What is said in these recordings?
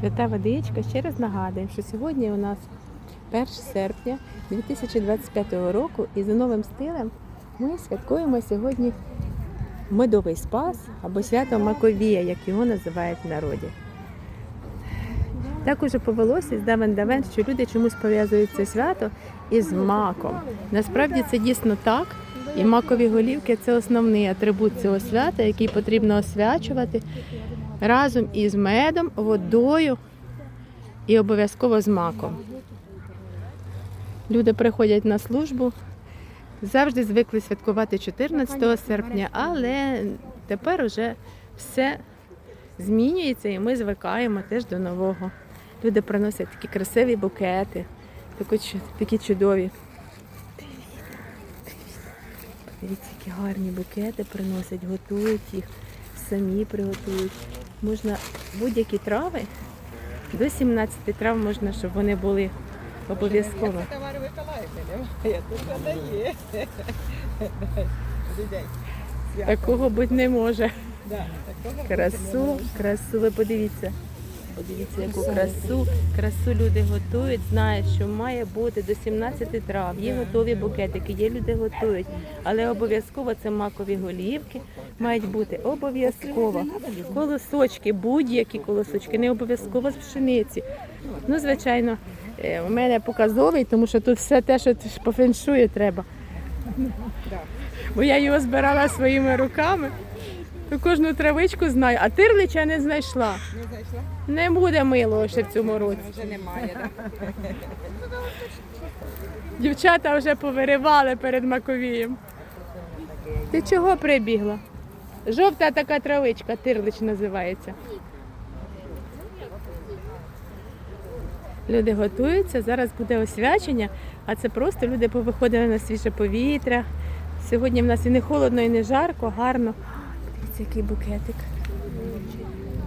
Свята водичка. Ще раз нагадую, що сьогодні у нас 1 серпня 2025 року і за новим стилем ми святкуємо сьогодні медовий спас або свято Маковія, як його називають в народі. Так уже повелося з давен давен, що люди чомусь пов'язують це свято із маком. Насправді це дійсно так. І макові голівки це основний атрибут цього свята, який потрібно освячувати разом із медом, водою і обов'язково з маком. Люди приходять на службу, завжди звикли святкувати 14 серпня, але тепер уже все змінюється і ми звикаємо теж до нового. Люди приносять такі красиві букети, такі, такі чудові. Дивіться, які гарні букети приносять, готують їх, самі приготують. Можна будь-які трави, до 17 трав можна, щоб вони були обов'язково. Тамара Миколаївна немає, тут є. Такого бути не може. Красу, красу, ви подивіться. Подивіться, яку красу, красу люди готують, знають, що має бути до 17 трав. Є готові букетики, є люди готують, але обов'язково це макові голівки мають бути обов'язково. Колосочки, будь-які колосочки, не обов'язково з пшениці. Ну, звичайно, е, у мене показовий, тому що тут все те, що по феншую треба. Бо я його збирала своїми руками. Кожну травичку знаю, а тирлича не знайшла. не знайшла, Не буде милого ще в цьому році. вже немає. Да? Дівчата вже повиривали перед Маковієм. Ти чого прибігла? Жовта така травичка, тирлич називається. Люди готуються, зараз буде освячення, а це просто люди повиходили на свіже повітря. Сьогодні в нас і не холодно, і не жарко, гарно. Дивіться, який букетик.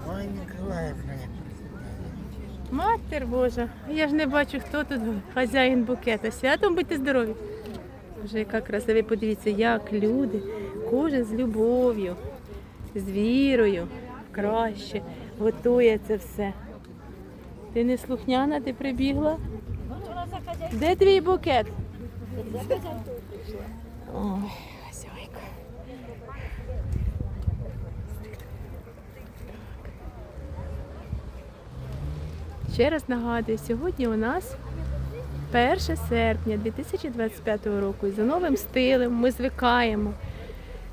Ой, Миколаївна. Матер Божа, я ж не бачу, хто тут хазяїн букета. Святом будьте здорові. Боже, яка краса. Ви подивіться, як люди, кожен з любов'ю, з вірою, краще готує це все. Ти не слухняна, ти прибігла? Де твій букет? Ой, Ще раз нагадую, сьогодні у нас 1 серпня 2025 року. І за новим стилем ми звикаємо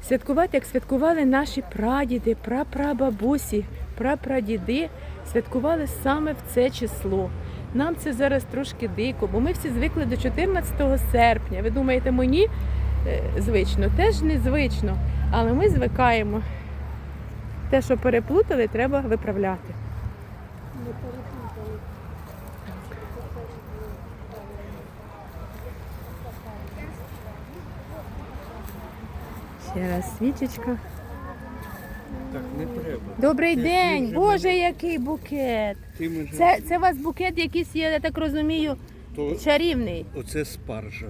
святкувати, як святкували наші прадіди, прапрабабусі, прапрадіди, святкували саме в це число. Нам це зараз трошки дико, бо ми всі звикли до 14 серпня. Ви думаєте, мені е, звично? Теж незвично, але ми звикаємо. Те, що переплутали, треба виправляти. Ще раз свічечка. Так, не треба. Добрий ти, день! дуже Боже, який букет! Ти може... Це, це у вас букет якийсь є, я так розумію, То... чарівний. Оце спаржа.